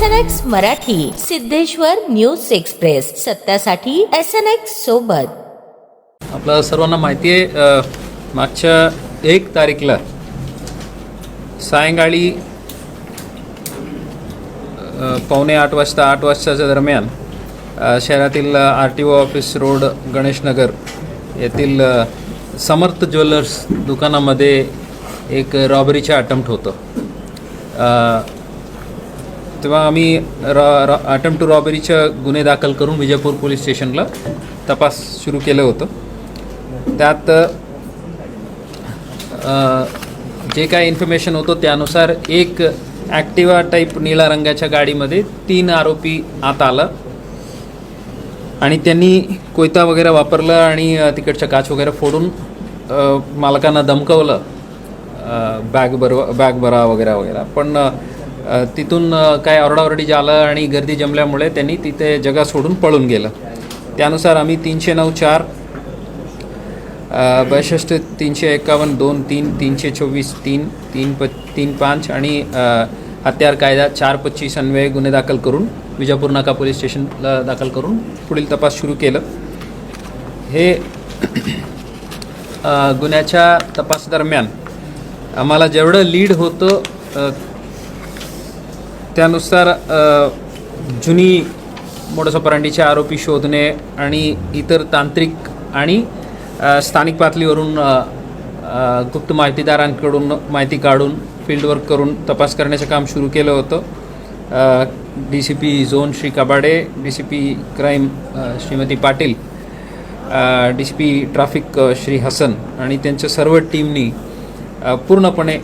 S N X Marathi Siddheshwar news express. सत्यासाठी S N X सोबत. आपलं सर्वांना माहिती आहे मागच्या एक तारीखला सायंकाळी पावणे आठ वाजता आठ वाजताच्या दरम्यान शहरातील R T O office road Ganeshnagar येथील समर्थ ज्वेलर्स दुकानामध्ये एक रॉबरीचं अटेम्प्ट होतं. तेव्हा आम्ही रॉ रॉ अटेम्प्ट टू रॉबरीचे गुन्हे दाखल करून विजयपूर पोलीस स्टेशनला तपास सुरू केलं होतं. त्यात जे काय इन्फॉर्मेशन होतं त्यानुसार एक ॲक्टिवा टाईप निळ्या रंगाच्या गाडीमध्ये तीन आरोपी आत आलं. आणि त्यांनी कोयता वगैरे वापरलं आणि तिकडच्या काच वगैरे फोडून मालकांना धमकवलं. बॅग भर बॅग भरा वगैरे वगैरे. पण तिथून काय ओरडाओरडी झालं आणि गर्दी जमल्यामुळे त्यांनी तिथे जगा सोडून पळून गेलं. त्यानुसार आम्ही तीनशे नऊ चार बासष्ट तीनशे एकावन्न दोन तीन तीनशे चोवीस तीन तीन प तीन पाच आणि हत्यार कायदा चार पच्चीस अन्वये गुन्हे दाखल करून विजापूर नाका पोलीस स्टेशनला दाखल करून पुढील तपास सुरू केलं. हे गुन्ह्याच्या तपासादरम्यान आम्हाला जेवढं लीड होतं त्यानुसार जुनी मोडसपरांडीचे आरोपी शोधणे आणि इतर तांत्रिक आणि स्थानिक पातळीवरून गुप्त माहितीदारांकडून माहिती काढून फील्डवर्क करून तपास करण्याचं काम सुरू केलं होतं. D C P zone Shri Kabade D C P crime Shrimati Patil D C P traffic Shri Hasan आणि त्यांच्या सर्व टीमनी पूर्णपणे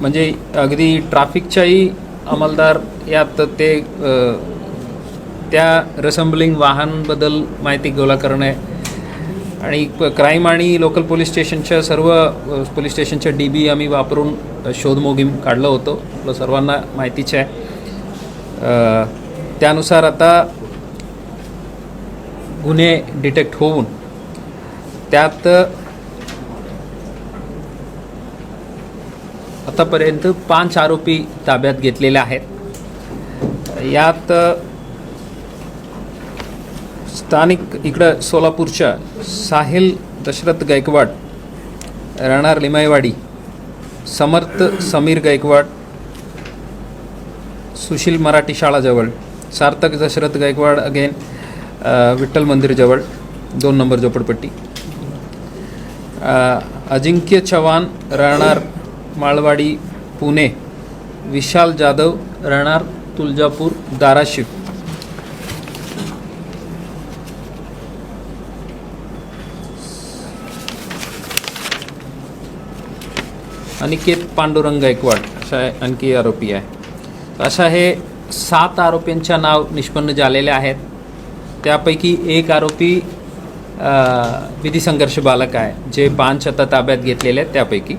म्हणजे अगदी ट्राफिकच्याही अंमलदार यात ते त्या रेसम्बलिंग वाहनबद्दल माहिती गोळा करणे आणि क्राईम आणि लोकल पोलीस स्टेशनच्या सर्व पोलीस स्टेशनच्या डी बी आम्ही वापरून अ, शोध मोहीम काढलं होतं. आपलं सर्वांना माहितीच आहे. त्यानुसार आता गुन्हे डिटेक्ट होऊन त्यात आतापर्यंत पाच आरोपी ताब्यात घेतलेले आहेत. यात स्थानिक इकडं सोलापूरच्या साहिल दशरथ गायकवाड राहणार लिमायवाडी समर्थ समीर गायकवाड सुशील मराठी शाळाजवळ सार्थक दशरथ गायकवाड अगेन विठ्ठल मंदिरजवळ दोन नंबर झोपडपट्टी. अजिंक्य चव्हाण राहणार माळवाडी पुणे विशाल जाधव राहणार तुळजापूर धाराशिव. अनिकेत पांडुरंग गायकवाड अशा आणखी आरोपी आहे. अशा हे सात आरोपींच्या नाव निष्पन्न झालेले आहेत. त्यापैकी एक आरोपी विधी संघर्ष बालक आहे जे पाच आता ताब्यात घेतलेले आहेत त्यापैकी.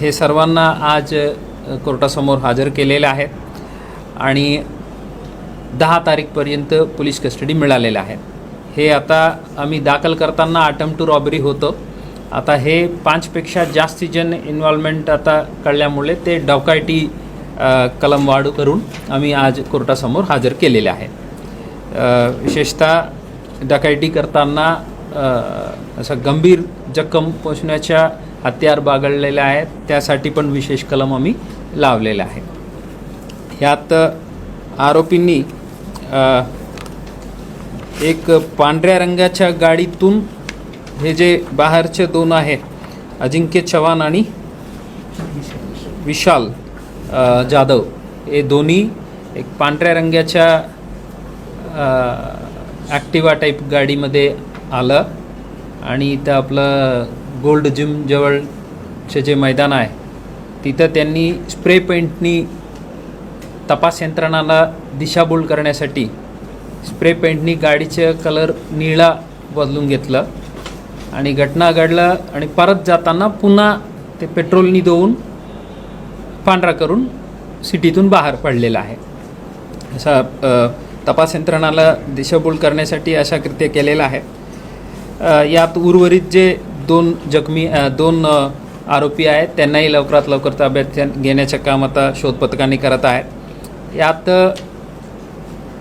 हे सर्वांना आज कोर्टासमोर हजर केलेले आहेत आणि दहा तारीखपर्यंत पोलीस कस्टडी मिळालेल्या आहेत हे आता आम्ही दाखल करताना अटम टू रॉबरी होतं. आता हे पाचपेक्षा जास्ती जण इन्व्हॉल्वमेंट आता कळल्यामुळे ते डॉकायटी कलम वाढू करून आम्ही आज कोर्टासमोर हजर केलेले आहे. विशेषतः डकायटी करताना असं गंभीर जखम पोचण्याच्या हत्यार बागळलेल्या आहेत. त्यासाठी पण विशेष कलम आम्ही लावलेले आहे ह्यात आरोपींनी एक पांढऱ्या रंगाच्या गाडीतून हे जे बाहेरचे दोन आहेत अजिंक्य चव्हाण आणि विशाल जाधव हे दोन्ही एक पांढऱ्या रंगाच्या ॲक्टिवा टाईप गाडीमध्ये आलं आणि इथं आपलं गोल्ड जिम जवळचे जे मैदान आहे तिथं त्यांनी स्प्रे पेंटनी तपास यंत्रणाला दिशाभूल करण्यासाठी स्प्रे पेंटनी गाडीचं कलर निळा बदलून घेतलं आणि घटना घडलं आणि परत जाताना पुन्हा ते पेट्रोलनी धुवून पांढरा करून सिटीतून बाहेर पडलेला आहे. असा तपास यंत्रणाला दिशाभूल करण्यासाठी अशा कृत्य केलेलं आहे. यात उर्वरित जे दोन जखमी दोन आरोपी आहेत. त्यांनाही लवकरात लवकर ताब्यात घेण्याचं काम आता शोध पथकांनी करत आहेत. यात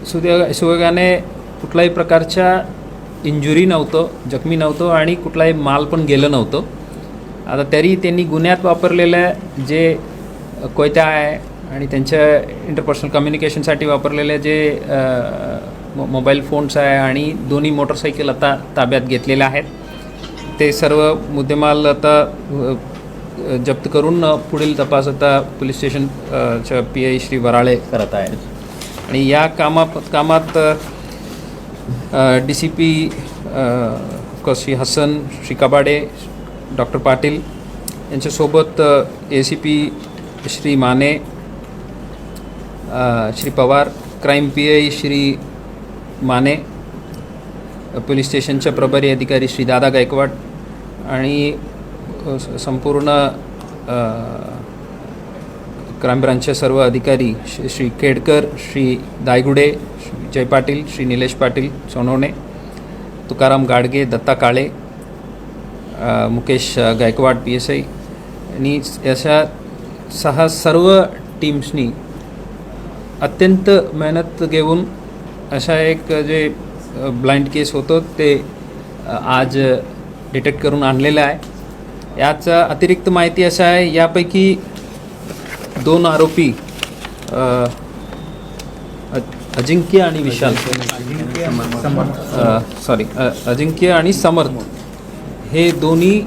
सुदैव सुयोगाने कुठल्याही प्रकारच्या इंजुरी नव्हतं जखमी नव्हतं आणि कुठलाही माल पण गेलं नव्हतं. आता तरी त्यांनी गुन्ह्यात वापरलेल्या जे कोयत्या आहे आणि त्यांच्या इंटरपर्सनल कम्युनिकेशनसाठी वापरलेले जे मोबाईल फोन्स आहे आणि दोन्ही मोटरसायकल आता ताब्यात घेतलेल्या आहेत. ते सर्व मुद्देमाल आता जप्त करून पुढील तपास आता police station P I Shri Varale करत आहेत. आणि या कामा कामात D C P Shri Hasan Shri Kabade doctor Patil यांच्यासोबत A C P Shri Mane Shri Pawar crime P I Shri Mane police स्टेशनच्या प्रभारी अधिकारी श्री दादा गायकवाड आणि संपूर्ण क्राईम ब्रांचचे सर्व अधिकारी Shri Shri Kedkar Shri Daygude Jay Patil Shri Nilesh Patil Sonawane Tukaram Gadge Datta Kale Mukesh Gaikwad P S I आणि अशा सहा सर्व टीम्सनी अत्यंत मेहनत घेऊन अशा एक जे ब्लाइंड केस होतं ते आज डिटेक्ट करून आणलेलं आहे. याचा अतिरिक्त माहिती असं आहे यापैकी दोन आरोपी अजिंक्य आणि विशाल. सॉरी अजिंक्य आणि समर्थ. हे दोन्ही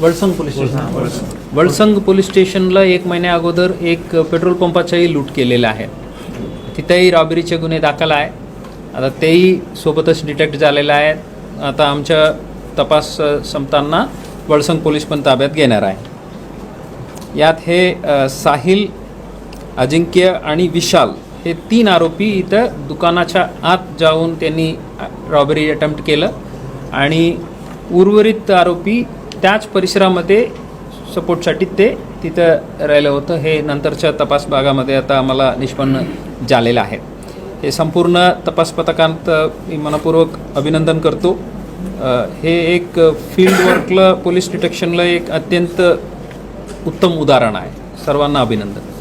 Valsang police station. Valsang police स्टेशनला एक महिन्या अगोदर एक पेट्रोल पंपाचाही लूट केलेला आहे. तिथेही रॉबरीचे गुन्हे दाखल आहे. आता तेही सोबतच डिटेक्ट झालेलं आहे. आता आमच्या तपास संपताना वळसंग पोलीस पण ताब्यात घेणार आहे. यात हे साहिल अजिंक्य आणि विशाल हे तीन आरोपी इथं दुकानाच्या आत जाऊन त्यांनी रॉबरी अटेम्प्ट केलं आणि उर्वरित आरोपी त्याच परिसरामध्ये सपोर्टसाठी ते तिथं राहिलं होतं. हे नंतरच्या तपास भागामध्ये आता आम्हाला निष्पन्न झालेलं आहे. हे संपूर्ण तपास पथकांत मी मनपूर्वक अभिनंदन करतो. हे एक फील्ड वर्कला पोलीस डिटेक्शनला एक अत्यंत उत्तम उदाहरण आहे. सर्वांना अभिनंदन.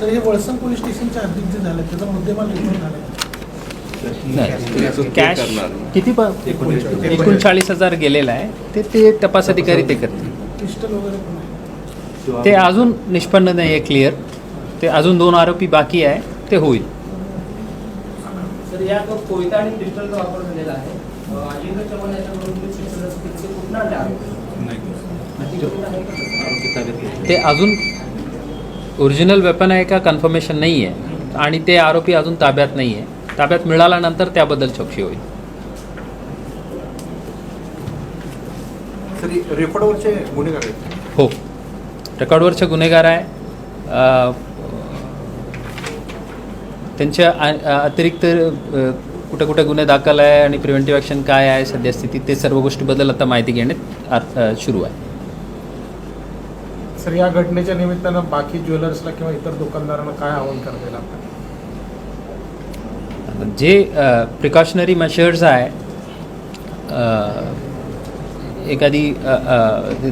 तर हे वळसंग पोलीस स्टेशनच्या हद्दीत जे झालं त्याचा मुद्देमाल रिकव्हर झाला नाही कॅश किती एकोणचाळीस. हजार गेलेला आहे. ते ते तपास अधिकारी ते करतील. पिस्टल वगैरे पण आहे. ते अजून निष्पन्न नाही आहे क्लिअर ते अजून दोन आरोपी बाकी आहे ते होईल. सर या कोयता आणि पिस्टलचा वापर झालेला आहे. अं, अजिंक्य चव्हाण याच्याकडून जे पिस्टल असते ते अजून ओरिजिनल वेपन आहे का कन्फर्मेशन नाही आहे. आणि ते आरोपी अजून ताब्यात नाही आहे. ताब्यात मिळाल्यानंतर त्याबद्दल चौकशी होईल. सर रेकॉर्डवरचे गुन्हेगार आहेत. हो. रेकॉर्डवरचे गुन्हेगार आहे. अ, त्यांच्या अतिरिक्त कुठे कुठे गुन्हे दाखल आहे आणि प्रिव्हेंटिव्ह ॲक्शन काय आहे सद्यस्थिती ते सर्व गोष्टीबद्दल आता माहिती घेण्यात सुरू आहे. सर या घटनेच्या निमित्तानं बाकी ज्वेलर्सला किंवा इतर दुकानदारांना काय आवाहन करता येईल जे प्रिकॉशनरी मेजर्स आहे एखादी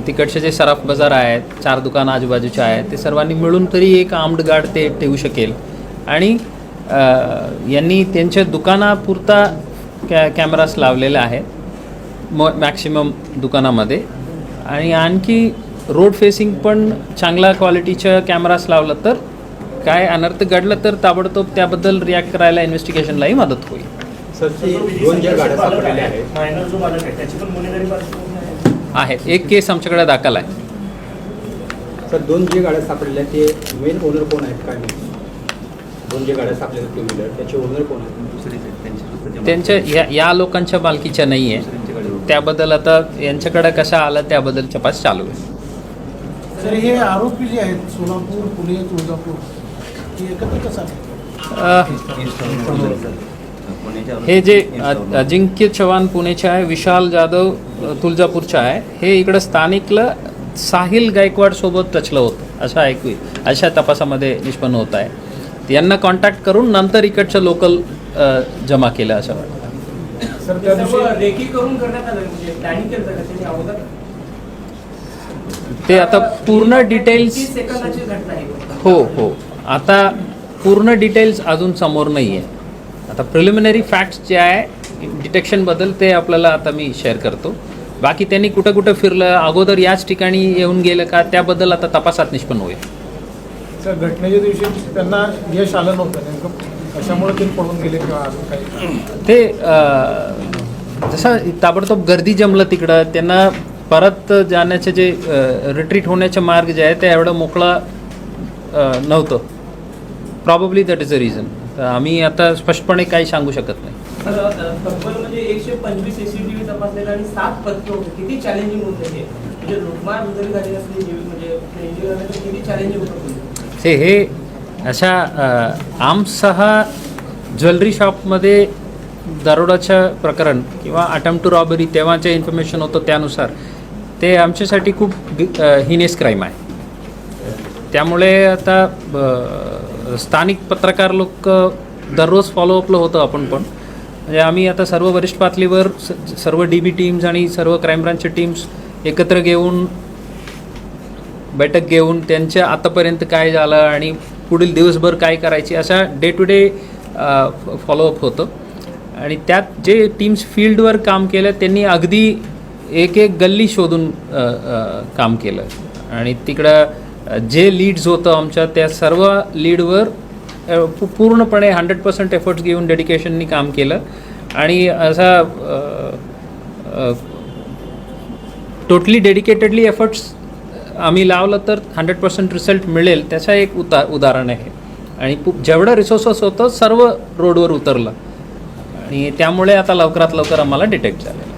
तिकडचे जे सराफ बाजार आहेत चार दुकानं आजूबाजूचे आहेत ते सर्वांनी मिळून तरी एक आर्म्ड गार्ड ते ठेवू शकेल. आणि यांनी त्यांच्या दुकानापुरता कॅ कॅमेरास लावलेले आहेत म मॅक्सिमम दुकानामध्ये. आणि आणखी रोड फेसिंग पण चांगल्या क्वालिटीच्या कॅमेरास लावलं तर काय अनर्थ घडलं तर ताबडतोब त्याबद्दल रिॲक्ट करायला इन्व्हेस्टिगेशनलाही मदत होईल. सर ते दोन ज्या गाड्या सापडलेल्या आहेत. मायनर जो मालक आहे त्याची पण गुन्हेगारी पार्श्वभूमी आहे. आहे एक केस आमच्याकडे दाखल आहे. सर दोन जे गाड्या सापडलेल्या आहेत ते मेन ओनर कोण आहेत काय दोन जे गाड्या सापडलेल्या टू व्हीलर त्याचे ओनर कोण आहेत? त्यांच्या या या लोकांच्या मालकीच्या नाही आहे. त्याबद्दल आता यांच्याकडे कशा आलं त्याबद्दल तपास चालू आहे. सर हे आरोपी जे आहेत सोलापूर पुणे तुळजापूर हे एकत्र कसं आहे अ, हे जे अजिंक्य चव्हाण पुणेचे आहे विशाल जाधव तुळजापूरचे आहे हे इकडं स्थानिकला साहिल गायकवाड सोबत रचलं होतं असं ऐकू अशा तपासामध्ये निष्पन्न होत आहे. यांना कॉन्टॅक्ट करून नंतर इकडचं लोकल जमा केलं असं वाटतं. ते म्हणजे आता पूर्ण डिटेल्स तीस सेकंदाची घटना आहे. फक्त. हो हो. आता पूर्ण डिटेल्स अजून समोर नाही आहे आता प्रिलिमिनरी फॅक्ट्स जे आहे डिटेक्शनबद्दल ते आपल्याला आता मी शेअर करतो. बाकी त्यांनी कुठं कुठं फिरलं अगोदर याच ठिकाणी येऊन गेलं का त्याबद्दल आता तपासात निष्पन्न होईल. तर घटनेच्या दिवशी त्यांना यश आलं नव्हतं नेमकं. कशामुळे ते पळून गेले किंवा अजून काही. ते जसं ताबडतोब गर्दी जमलं तिकडं त्यांना परत जाण्याचे जे रिट्रीट होण्याचे मार्ग जे आहे ते एवढं मोकळा नव्हतं. Probably that is a reason तर आम्ही आता स्पष्टपणे काही सांगू शकत नाही. तब्बल म्हणजे एकशे पंचवीस सीसीटीव्ही तपासलेले आणि सात पथकं होते. किती चॅलेंजिंग होतं हे म्हणजे झाली म्हणजे किती चॅलेंजिंग होतं? ते हे अशा अ, आर्म्ससह ज्वेलरी शॉपमध्ये दरोडाचं प्रकरण किंवा अटेम्प्ट टू रॉबरी तेव्हाचे इन्फॉर्मेशन होतं त्यानुसार ते आमच्यासाठी खूप हिनेस क्राईम आहे. त्यामुळे आता स्थानिक पत्रकार लोक दररोज फॉलोअपलं होतं आपण पण. म्हणजे आम्ही आता सर्व वरिष्ठ पातळीवर स- सर्व डी बी टीम्स आणि सर्व क्राईम ब्रांचचे टीम्स एकत्र घेऊन बैठक घेऊन त्यांच्या आतापर्यंत काय झालं आणि पुढील दिवसभर काय करायची असा डे टू डे फॉलोअप होतं. आणि त्यात जे टीम्स फील्डवर काम केलं त्यांनी अगदी एक एक गल्ली शोधून काम केलं. आणि तिकडं जे लीड्स होतं आमच्या त्या सर्व लीडवर पूर्णपणे हंड्रेड पर्सेंट एफर्ट्स घेऊन डेडिकेशननी काम केलं. आणि असा टोटली डेडिकेटेडली एफर्ट्स आम्ही लावलं तर हंड्रेड पर्सेंट रिझल्ट मिळेल त्याचा एक उता उदाहरण आहे. आणि पु- जेवढं रिसोर्सेस होतं सर्व रोडवर उतरलं. आणि त्यामुळे आता लवकरात लवकर आम्हाला डिटेक्ट झालं.